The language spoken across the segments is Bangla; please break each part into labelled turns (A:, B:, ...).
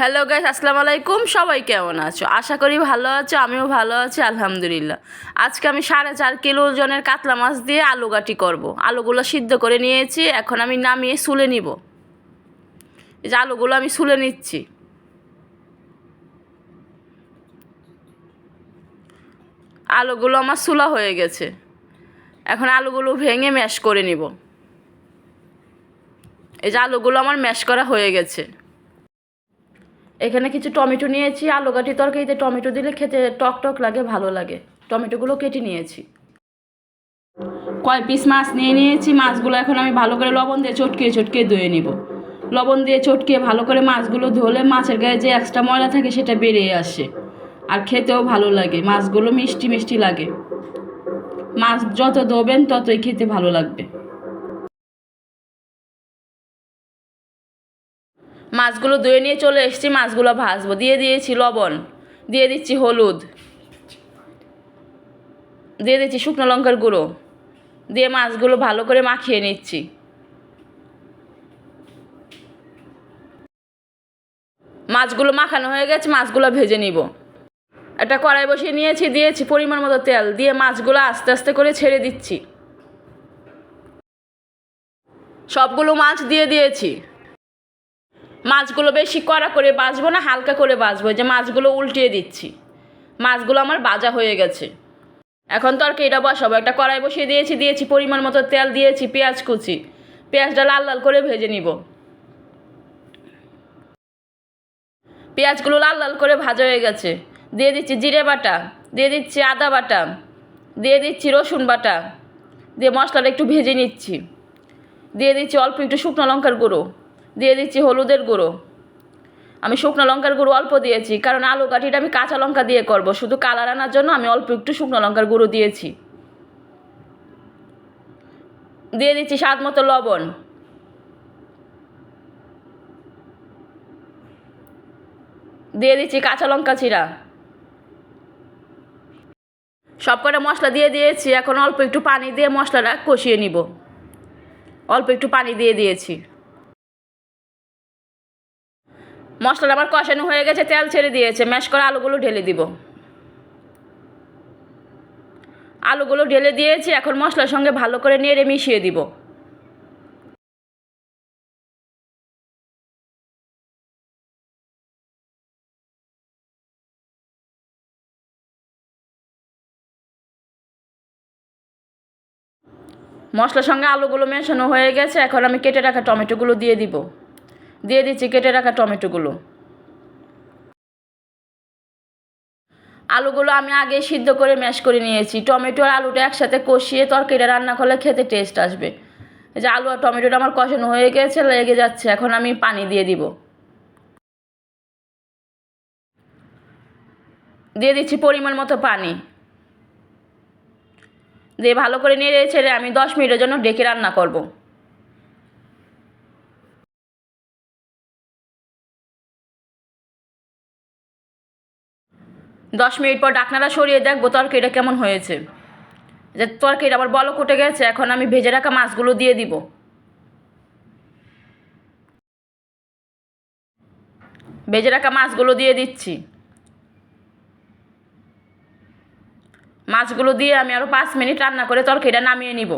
A: হ্যালো গাইস আসসালামু আলাইকুম। সবাই কেমন আছো? আশা করি ভালো আছো, আমিও ভালো আছি, আলহামদুলিল্লাহ। আজকে আমি সাড়ে চার কিলো ওজনের কাতলা মাছ দিয়ে আলু গাটি করব। আলুগুলো সিদ্ধ করে নিয়েছি, এখন আমি নামিয়ে সুলে নিব। এই যে আলুগুলো আমি সুলে নিচ্ছি। আলুগুলো আমার সুলা হয়ে গেছে। এখন আলুগুলো ভেঙে ম্যাশ করে নিব। এই যে আলুগুলো আমার ম্যাশ করা হয়ে গেছে। এখানে কিছু টমেটো নিয়েছি, আলু কাটি তরকারিতে টমেটো দিলে খেতে টক টক লাগে, ভালো লাগে। টমেটোগুলো কেটে নিয়েছি। কয় পিস মাছ নিয়ে নিয়েছি, মাছগুলো এখন আমি ভালো করে লবণ দিয়ে চটকিয়ে চটকিয়ে ধুয়ে নিব। লবণ দিয়ে চটকিয়ে ভালো করে মাছগুলো ধুলে মাছের গায়ে যে এক্সট্রা ময়লা থাকে সেটা বেরিয়ে আসে। আর খেতেও ভালো লাগে, মাছগুলো মিষ্টি মিষ্টি লাগে। মাছ যত ধোবেন ততই খেতে ভালো লাগবে। মাছগুলো ধুয়ে নিয়ে চলে এসেছি, মাছগুলো ভাজবো। দিয়ে দিয়েছি লবণ, দিয়ে দিচ্ছি হলুদ, দিয়ে দিচ্ছি শুকনো লঙ্কার গুঁড়ো, দিয়ে মাছগুলো ভালো করে মাখিয়ে নিচ্ছি। মাছগুলো মাখানো হয়ে গেছে, মাছগুলো ভেজে নিব। একটা কড়াই বসিয়ে নিয়েছি, দিয়েছি পরিমাণ মতো তেল, দিয়ে মাছগুলো আস্তে আস্তে করে ছেড়ে দিচ্ছি। সবগুলো মাছ দিয়ে দিয়েছি। মাছগুলো বেশি কড়া করে বাজবো না, হালকা করে বাজবো। যে মাছগুলো উল্টিয়ে দিচ্ছি। মাছগুলো আমার বাজা হয়ে গেছে। এখন তরকারিটা বসাবো। একটা কড়াই বসিয়ে দিয়েছি দিয়েছি পরিমাণ মতো তেল, দিয়েছি পেঁয়াজ কুচি। পেঁয়াজটা লাল লাল করে ভেজে নিব। পেঁয়াজগুলো লাল লাল করে ভাজা হয়ে গেছে। দিয়ে দিচ্ছি জিরে বাটা, দিয়ে দিচ্ছি আদা বাটা, দিয়ে দিচ্ছি রসুন বাটা। দিয়ে মশলাটা একটু ভেজে নিচ্ছি। দিয়ে দিচ্ছি অল্প একটু শুকনো লঙ্কার গুঁড়ো। দিয়ে দিচ্ছি হলুদের গুঁড়ো। আমি শুকনো লঙ্কার গুঁড়ো অল্প দিয়েছি, কারণ আলু কাঠিটা আমি কাঁচা লঙ্কা দিয়ে করব। শুধু কালার আনার জন্য আমি অল্প একটু শুকনো লঙ্কার গুঁড়ো দিয়েছি। দিয়ে দিচ্ছি স্বাদ মতো লবণ। দিয়ে দিচ্ছি কাঁচা লঙ্কা চিরা সব কটা মশলা দিয়ে দিয়েছি, এখন অল্প একটু পানি দিয়ে মশলাটা কষিয়ে নিব। অল্প একটু পানি দিয়ে দিয়েছি। মশলাটা আমার কষানো হয়ে গেছে, তেল ছেড়ে দিয়েছে। ম্যাশ করা আলুগুলো ঢেলে দিব। আলুগুলো ঢেলে দিয়েছি, এখন মশলার সঙ্গে ভালো করে নেড়ে মিশিয়ে দিব। মশলার সঙ্গে আলুগুলো মেশানো হয়ে গেছে, এখন আমি কেটে রাখা টমেটোগুলো দিয়ে দিব। দিয়ে দিচ্ছি, কেটে রাখা টমেটোগুলো। আলুগুলো আমি আগে সিদ্ধ করে ম্যাশ করে নিয়েছি। টমেটো আর আলুটা একসাথে কষিয়ে তরকারিটা রান্না করলে খেতে টেস্ট আসবে। যে আলু আর টমেটোটা আমার কষানো হয়ে গেছে, লেগে যাচ্ছে। এখন আমি পানি দিয়ে দিব। দিয়ে দিচ্ছি পরিমাণ মতো পানি। দিয়ে ভালো করে নেড়ে ছেড়ে আমি দশ মিনিটের জন্য ডেকে রান্না করব। দশ মিনিট পর ডাকনাটা সরিয়ে দেখব তরকারিটা কেমন হয়েছে। যে তরকারিটা আবার বলক উঠে গেছে, এখন আমি ভেজে রাখা মাছগুলো দিয়ে দিব। ভেজে রাখা মাছগুলো দিয়ে দিচ্ছি। মাছগুলো দিয়ে আমি আরও পাঁচ মিনিট রান্না করে তরকারিটা নামিয়ে নিব।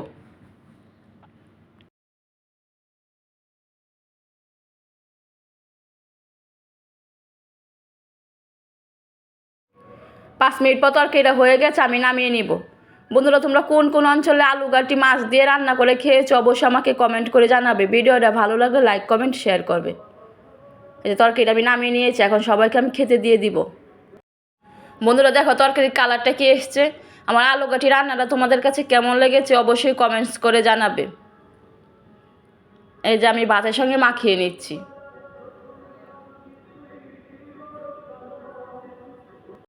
A: পাঁচ মিনিট পর তরকারিটা হয়ে গেছে, আমি নামিয়ে নিব। বন্ধুরা, তোমরা কোন কোন অঞ্চলে আলু গাটি মাছ দিয়ে রান্না করে খেয়েছো অবশ্যই আমাকে কমেন্ট করে জানাবে। ভিডিওটা ভালো লাগলে লাইক কমেন্ট শেয়ার করবে। এই যে তরকারিটা আমি নামিয়ে নিয়েছি, এখন সবাইকে আমি খেতে দিয়ে দিব। বন্ধুরা, দেখো তরকারির কালারটা কি এসছে? আমার আলু গাঠি রান্নাটা তোমাদের কাছে কেমন লেগেছে অবশ্যই কমেন্টস করে জানাবে। এই যে আমি ভাতের সঙ্গে মাখিয়ে নিচ্ছি।